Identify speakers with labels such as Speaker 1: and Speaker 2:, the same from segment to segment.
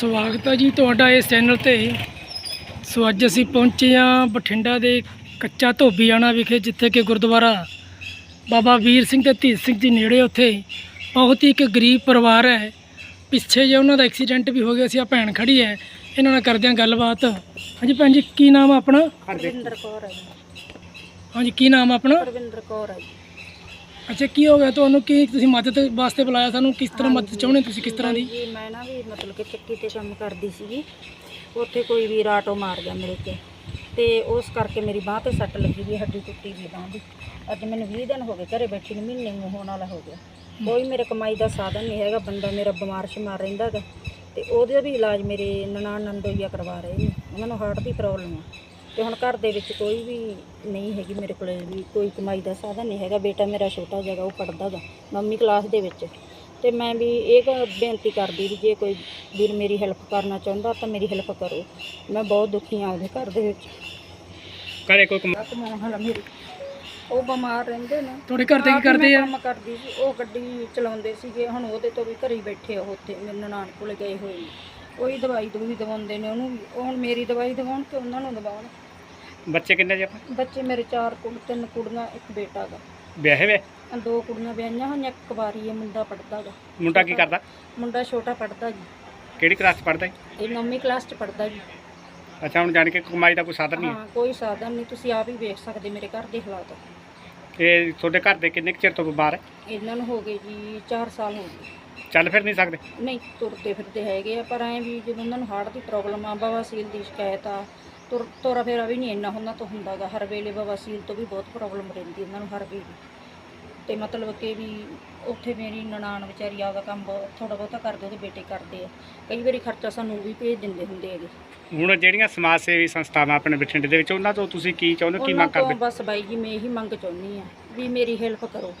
Speaker 1: ਸਵਾਗਤ ਹੈ ਜੀ ਤੁਹਾਡਾ ਇਸ ਚੈਨਲ ਤੇ। ਸੋ ਅੱਜ ਅਸੀਂ ਪਹੁੰਚੇ ਹਾਂ ਬਠਿੰਡਾ ਦੇ ਕੱਚਾ ਧੋਬੀਆਣਾ ਵਿਖੇ ਜਿੱਥੇ ਕਿ ਗੁਰਦੁਆਰਾ ਬਾਬਾ ਵੀਰ ਸਿੰਘ ਤੇ ਧੀਰ ਸਿੰਘ ਜੀ ਨੇੜੇ ਉੱਥੇ ਬਹੁਤ ਹੀ ਇੱਕ ਗਰੀਬ ਪਰਿਵਾਰ ਹੈ। ਪਿੱਛੇ ਜੇ ਉਹਨਾਂ ਦਾ ਐਕਸੀਡੈਂਟ ਵੀ ਹੋ ਗਿਆ ਸੀ ਆ ਭੈਣ ਖੜੀ ਹੈ। ਇਹਨਾਂ ਨਾਲ ਕਰਦੇ ਹਾਂ ਗੱਲਬਾਤ। ਹਾਂਜੀ ਭੈਣ ਜੀ ਕੀ ਨਾਮ ਆ ਆਪਣਾ?
Speaker 2: ਪਰਵਿੰਦਰ ਕੌਰ ਹੈ
Speaker 1: ਹਾਂਜੀ ਕੀ ਨਾਮ ਆ ਆਪਣਾ?
Speaker 2: ਪਰਵਿੰਦਰ ਕੌਰ ਹੈ
Speaker 1: ਅੱਛਾ ਕੀ ਹੋ ਗਿਆ? ਤੁਹਾਨੂੰ ਕੀ ਤੁਸੀਂ ਮਦਦ ਵਾਸਤੇ ਬੁਲਾਇਆ ਸਾਨੂੰ? ਕਿਸ ਤਰ੍ਹਾਂ ਮਦਦ ਚਾਹੁੰਦੇ ਤੁਸੀਂ? ਕਿਸ ਤਰ੍ਹਾਂ ਦੀ?
Speaker 2: ਜੀ ਮੈਂ ਨਾ ਵੀ ਮਤਲਬ ਕਿ ਚੱਕੀ ਤੇ ਕੰਮ ਕਰਦੀ ਸੀਗੀ। ਉੱਥੇ ਕੋਈ ਵੀਰ ਆਟੋ ਮਾਰ ਗਿਆ ਮੇਰੇ ਤੇ। ਤੇ ਉਸ ਕਰਕੇ ਮੇਰੀ ਬਾਹ ਤੇ ਸੱਟ ਲੱਗੀ ਵੀ ਹੱਡੀ ਟੁੱਟੀ ਵੀ ਬਾਂਹ ਦੀ। ਅੱਜ ਮੈਨੂੰ 20 ਦਿਨ ਹੋ ਗਏ ਘਰੇ ਬੈਠੀ ਨੂੰ ਮਹੀਨੇ ਨੂੰ ਹੋਣ ਵਾਲਾ ਹੋ ਗਿਆ। ਕੋਈ ਮੇਰੇ ਕਮਾਈ ਦਾ ਸਾਧਨ ਨਹੀਂ ਹੈਗਾ ਬੰਦਾ ਮੇਰਾ ਬਿਮਾਰ ਸ਼ਿਮਾਰ ਰਹਿੰਦਾ ਗਾ। ਤੇ ਉਹਦਾ ਵੀ ਇਲਾਜ ਮੇਰੇ ਨਨਾਣ ਨੰਦੋਈਆ ਕਰਵਾ ਰਹੇ ਨੇ। ਉਹਨਾਂ ਨੂੰ ਹਾਰਟ ਦੀ ਪ੍ਰੋਬਲਮ ਆ। ਤੇ ਹੁਣ ਘਰ ਦੇ ਵਿੱਚ ਕੋਈ ਵੀ ਨਹੀਂ ਹੈਗੀ ਮੇਰੇ ਕੋਲੇ ਵੀ ਕੋਈ ਕਮਾਈ ਦਾ ਸਾਧਨ ਨਹੀਂ ਹੈਗਾ। ਬੇਟਾ ਮੇਰਾ ਛੋਟਾ ਜਿਹਾ ਉਹ ਪੜਦਾ ਗਾ ਨਵੀਂ ਕਲਾਸ ਦੇ ਵਿੱਚ। ਤੇ ਮੈਂ ਵੀ ਇਹ ਬੇਨਤੀ ਕਰਦੀ ਵੀ ਜੇ ਕੋਈ ਵੀਰ ਮੇਰੀ ਹੈਲਪ ਕਰਨਾ ਚਾਹੁੰਦਾ ਤਾਂ ਮੇਰੀ ਹੈਲਪ ਕਰੋ। ਮੈਂ ਬਹੁਤ ਦੁਖੀ ਹਾਂ ਉਹਦੇ ਘਰ ਦੇ ਵਿੱਚ।
Speaker 3: ਘਰੇ ਕੋਈ ਕਮਾ-
Speaker 2: ਕਮਾਉਣ ਵਾਲਾ ਮੇਰੀ। ਉਹ ਬਿਮਾਰ ਰਹਿੰਦੇ ਨੇ।
Speaker 1: ਤੁਹਾਡੇ ਘਰ ਦੇ ਕੀ ਕਰਦੇ ਆ?
Speaker 2: ਕੰਮ ਕਰਦੀ ਸੀ ਉਹ ਗੱਡੀ ਚਲਾਉਂਦੇ ਸੀਗੇ। ਹੁਣ ਉਹਦੇ ਤੋਂ ਵੀ ਘਰੇ ਹੀ ਬੈਠੇ ਆ ਉਹ ਉੱਥੇ। ਮੇਰੇ ਨਨਾਣ ਕੋਲੇ ਗਏ ਹੋਏ ਨੇ। ਉਹੀ ਦਵਾਈ ਦੂਈ ਦਵਾਉਂਦੇ ਨੇ ਉਹਨੂੰ ਵੀ। ਉਹ ਹੁਣ ਮੇਰੀ ਦਵਾਈ ਦਵਾਉਣ ਕਿ ਉਹਨਾਂ ਨੂੰ ਦਵਾਉਣ।
Speaker 3: ਬੱਚੇ ਕਿੰਨੇ ਜੀ ਆਪਾਂ
Speaker 2: ਬੱਚੇ ਮੇਰੇ ਚਾਰ ਕੁੜ ਤਿੰਨ ਕੁੜੀਆਂ ਇੱਕ ਬੇਟਾ ਗਾ।
Speaker 3: ਵਿਆਹੇ ਵੇ?
Speaker 2: ਦੋ ਕੁੜੀਆਂ ਵਿਆਹੀਆਂ ਹੋਈਆਂ ਇੱਕ ਵਾਰੀ ਇਹ ਮੁੰਡਾ ਪੜਦਾ ਗਾ।
Speaker 3: ਮੁੰਡਾ ਕੀ ਕਰਦਾ?
Speaker 2: ਮੁੰਡਾ ਛੋਟਾ ਪੜਦਾ ਜੀ।
Speaker 3: ਕਿਹੜੀ ਕਲਾਸ ਚ ਪੜਦਾ
Speaker 2: ਇਹ ਨੌਵੀਂ ਕਲਾਸ ਚ ਪੜਦਾ ਜੀ।
Speaker 3: ਅੱਛਾ ਹੁਣ ਜਾਣ ਕੇ ਕਮਾਈ ਦਾ ਕੋਈ ਸਾਧਨ ਨਹੀਂ
Speaker 2: ਹਾਂ? ਕੋਈ ਸਾਧਨ ਨਹੀਂ। ਤੁਸੀਂ ਆਪ ਹੀ ਵੇਖ ਸਕਦੇ ਮੇਰੇ ਘਰ ਦੇ ਹਾਲਾਤ।
Speaker 3: ਇਹ ਤੁਹਾਡੇ ਘਰ ਦੇ ਕਿੰਨੇ ਕੁ ਚਿਰ ਤੋਂ ਬਿਮਾਰ ਹੈ?
Speaker 2: ਇਹਨਾਂ ਨੂੰ ਹੋ ਗਏ ਜੀ 4 ਸਾਲ ਹੋ ਗਏ।
Speaker 3: ਚੱਲ ਫਿਰ ਨਹੀਂ ਸਕਦੇ?
Speaker 2: ਨਹੀਂ ਤੁਰਦੇ ਫਿਰਦੇ ਹੈਗੇ ਆ ਪਰ ਐਂ ਵੀ ਜਦੋਂ ਉਹਨਾਂ ਨੂੰ ਹਾਰਟ ਦੀ ਪ੍ਰੋਬਲਮ ਆ ਬਵਾਸੀਰ ਦੀ ਸ਼ਿਕਾਇਤ ਆ ਤੁਰ ਤੋਰਾ ਫੇਰਾ ਵੀ ਨਹੀਂ ਇੰਨਾ ਉਹਨਾਂ ਤੋਂ ਹੁੰਦਾਗਾ ਹਰ ਵੇਲੇ ਬਵਾਸੀਰ ਤੋਂ ਵੀ ਬਹੁਤ ਪ੍ਰੋਬਲਮ ਰਹਿੰਦੀ ਉਹਨਾਂ ਨੂੰ ਹਰ ਵੇਲੇ। ਤੇ ਮਤਲਬ ਕਿ ਵੀ ਉੱਥੇ ਮੇਰੀ ਨਨਾਣ ਵਿਚਾਰੀ ਆਪਦਾ ਕੰਮ ਥੋੜਾ ਬਹੁਤਾ ਕਰਦੇ ਉਹਦੇ ਬੇਟੇ ਕਰਦੇ ਆ। ਕਈ ਵਾਰੀ ਖਰਚਾ ਸਾਨੂੰ ਵੀ ਭੇਜ ਦਿੰਦੇ ਹੁੰਦੇ ਹੈਗੇ।
Speaker 3: ਹੁਣ ਜਿਹੜੀਆਂ ਸਮਾਜ ਸੇਵੀ ਸੰਸਥਾਵਾਂ ਆਪਣੇ ਬਠਿੰਡੇ ਦੇ ਵਿੱਚ ਉਹਨਾਂ ਤੋਂ ਤੁਸੀਂ ਕੀ ਚਾਹੁੰਦੇ ਹੋ ਕੀ
Speaker 2: ਉਹਨਾਂ
Speaker 3: ਮੰਗ
Speaker 2: ਤੋਂ
Speaker 3: ਕਰਦੇ
Speaker 2: ਬਸ ਬਾਈ ਜੀ ਮੈਂ ਇਹੀ ਮੰਗ ਚਾਹੁੰਦੀ ਆ ਵੀ ਮੇਰੀ ਹੈਲਪ ਕਰੋ।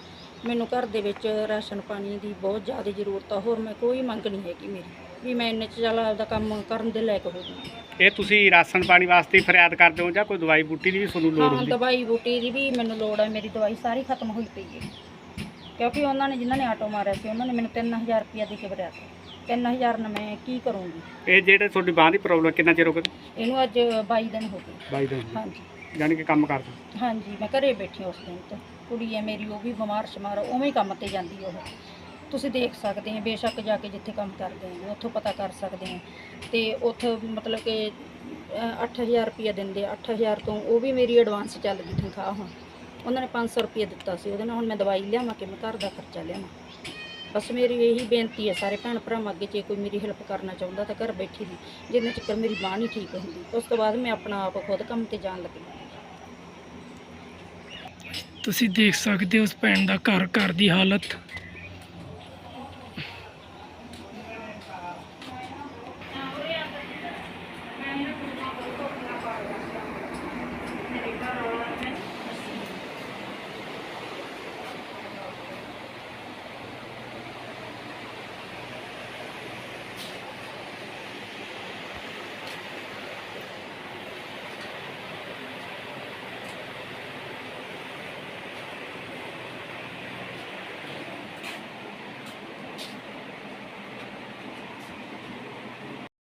Speaker 2: ਮੈਨੂੰ ਘਰ ਦੇ ਵਿੱਚ ਰਾਸ਼ਨ ਪਾਣੀ ਦੀ ਬਹੁਤ ਜ਼ਿਆਦਾ ਜ਼ਰੂਰਤ ਆ ਹੋਰ ਮੈਂ ਕੋਈ ਮੰਗ ਨਹੀਂ ਹੈਗੀ ਮੇਰੀ ਵੀ ਮੈਂ ਇੰਨੇ ਚ ਚੱਲ ਆਪਦਾ ਕੰਮ ਕਰਨ ਦੇ ਲਾਇਕ ਹੋ ਜਾਵਾਂ।
Speaker 3: ਇਹ ਤੁਸੀਂ ਰਾਸ਼ਨ ਪਾਣੀ ਵਾਸਤੇ ਹੀ ਫਰਿਆਦ ਕਰਦੇ ਹੋ ਜਾਂ ਕੋਈ ਦਵਾਈ ਬੂਟੀ ਦੀ ਵੀ ਤੁਹਾਨੂੰ ਲੋੜ
Speaker 2: ਹਾਂ
Speaker 3: ਹੁੰਦੀ?
Speaker 2: ਦਵਾਈ ਬੂਟੀ ਦੀ ਵੀ ਮੈਨੂੰ ਲੋੜ ਹੈ ਮੇਰੀ ਦਵਾਈ ਸਾਰੀ ਖਤਮ ਹੋਈ ਪਈ ਹੈ। ਕਿਉਂਕਿ ਉਹਨਾਂ ਨੇ ਜਿਨ੍ਹਾਂ ਨੇ ਆਟੋ ਮਾਰਿਆ ਸੀ ਉਹਨਾਂ ਨੇ ਮੈਨੂੰ 3000 ਰੁਪਇਆ ਦੇ ਕੇ ਭਰਿਆ ਸੀ। 3000 ਨਾਲ ਮੈਂ ਕੀ ਕਰੂੰਗੀ?
Speaker 3: ਇਹ ਜਿਹੜੇ ਤੁਹਾਡੀ ਬਾਂਹ ਦੀ ਪ੍ਰੋਬਲਮ ਕਿੰਨਾ ਚਿਰ ਹੋ ਗਿਆ?
Speaker 2: ਇਹਨੂੰ ਅੱਜ 22 ਦਿਨ ਹੋ ਗਏ।
Speaker 3: ਬਾਈ ਦਿਨ
Speaker 2: ਹਾਂਜੀ।
Speaker 3: ਜਾਣੀ ਕਿ ਕੰਮ ਕਰਦੇ
Speaker 2: ਹਾਂਜੀ ਮੈਂ ਘਰੇ ਬੈਠੀ ਉਸ ਦਿਨ ਤੋਂ। ਕੁੜੀ ਹੈ ਮੇਰੀ ਉਹ ਵੀ ਬਿਮਾਰ ਸ਼ਮਾਰ ਆ, ਉਵੇਂ ਹੀ ਕੰਮ ਤੇ ਜਾਂਦੀ ਉਹ। ਤੁਸੀਂ ਦੇਖ ਸਕਦੇ ਹੋ ਬੇਸ਼ੱਕ ਜਾ ਕੇ ਜਿੱਥੇ ਕੰਮ ਕਰਦੇ ਹਾਂ ਉੱਥੋਂ ਪਤਾ ਕਰ ਸਕਦੇ ਹਾਂ ਤੇ ਉੱਥੇ ਮਤਲਬ ਕਿ ਅ, 8000 ਰੁਪਏ ਦਿੰਦੇ ਆ 8000 ਤੋਂ ਉਹ ਵੀ ਮੇਰੀ ਐਡਵਾਂਸ ਚੱਲ ਗਈ ਤਨਖਾਹ ਹੁਣ। ਉਹਨਾਂ ਨੇ 500 ਰੁਪਏ ਦਿੱਤਾ ਸੀ ਉਹਦੇ ਨਾਲ ਹੁਣ ਮੈਂ ਦਵਾਈ ਲਿਆਵਾਂ ਕਿ ਮੈਂ ਘਰ ਦਾ ਖਰਚਾ ਲਿਆਵਾਂ। ਬਸ ਮੇਰੀ ਇਹੀ ਬੇਨਤੀ ਹੈ ਸਾਰੇ ਭੈਣ ਭਰਾਵਾਂ ਅੱਗੇ ਜੇ ਕੋਈ ਮੇਰੀ ਹੈਲਪ ਕਰਨਾ ਚਾਹੁੰਦਾ ਤਾਂ ਘਰ ਬੈਠੀ ਦੀ ਜਿੰਨੇ ਚਿਰ ਮੇਰੀ ਬਾਂਹ ਨਹੀਂ ਠੀਕ ਹੁੰਦੀ। ਉਸ ਤੋਂ ਬਾਅਦ ਮੈਂ ਆਪਣਾ ਆਪ ਖੁਦ ਕੰਮ ਤੇ ਜਾਣ ਲੱਗੀ।
Speaker 1: ਤੁਸੀਂ ਦੇਖ ਸਕਦੇ ਹੋ ਉਸ ਭੈਣ ਦਾ ਘਰ ਘਰ ਦੀ ਹਾਲਤ।